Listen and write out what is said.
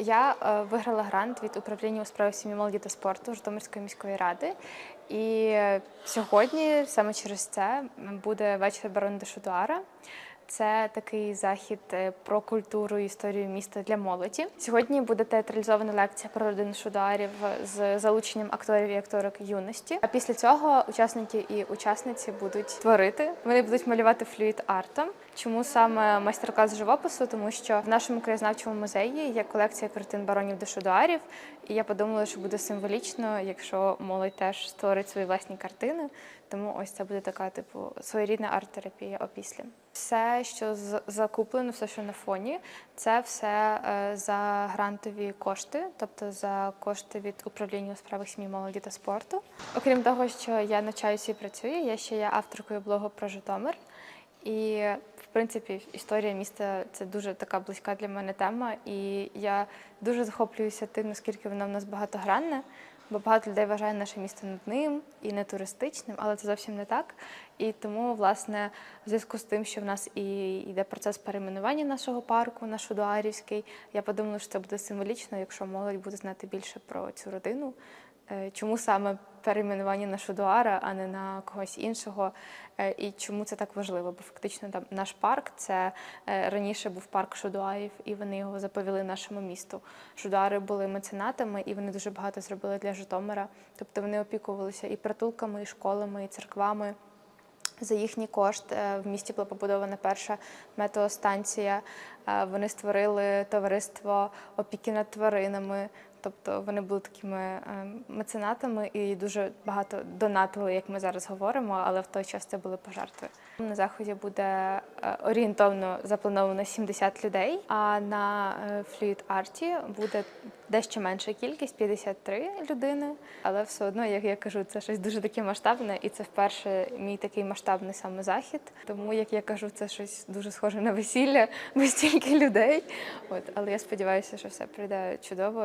Я е, виграла грант від управління у справах сім'ї молоді та спорту Житомирської міської ради. І сьогодні, саме через це, буде вечір барон де Шудуара. Це такий захід е, про культуру і історію міста для молоді. Сьогодні буде театралізована лекція про родину Шударів з залученням акторів і акторок юності. А після цього учасники і учасниці будуть творити. Вони будуть малювати флюїд артом. Чому саме майстер-клас живопису? Тому що в нашому краєзнавчому музеї є колекція картин баронів де Шудуарів, і я подумала, що буде символічно, якщо молодь теж створить свої власні картини. Тому ось це буде така, типу, своєрідна арт-терапія опісля. Все, що з- закуплено, все, що на фоні, це все е, за грантові кошти, тобто за кошти від управління у справах сім'ї, молоді та спорту. Окрім того, що я навчаюся і працюю, я ще є авторкою блогу про Житомир. І в принципі історія міста це дуже така близька для мене тема. І я дуже захоплююся тим, наскільки воно в нас багатогранне. Бо багато людей вважає наше місто нудним і не туристичним, але це зовсім не так. І тому, власне, в зв'язку з тим, що в нас і йде процес перейменування нашого парку на Шудуарівський, я подумала, що це буде символічно, якщо молодь буде знати більше про цю родину. Е, Чому саме перейменування на Шудуара, а не на когось іншого? Е, І чому це так важливо? Бо фактично там наш парк це е, раніше був парк Шудуарів, і вони його заповіли нашому місту. Шудуари були меценатами, і вони дуже багато зробили для Житомира. Тобто вони опікувалися і притулками, і школами, і церквами. За їхній кошт в місті була побудована перша метеостанція. Вони створили товариство опіки над тваринами. Тобто вони були такими е, меценатами і дуже багато донатили, як ми зараз говоримо, але в той час це були пожертви. На заході буде е, орієнтовно заплановано 70 людей, а на е, Fluid Art буде дещо менша кількість 53 людини. Але все одно, як я кажу, це щось дуже таке масштабне, і це вперше мій такий масштабний саме захід. Тому, як я кажу, це щось дуже схоже на весілля, бо стільки людей. От, але я сподіваюся, що все прийде чудово.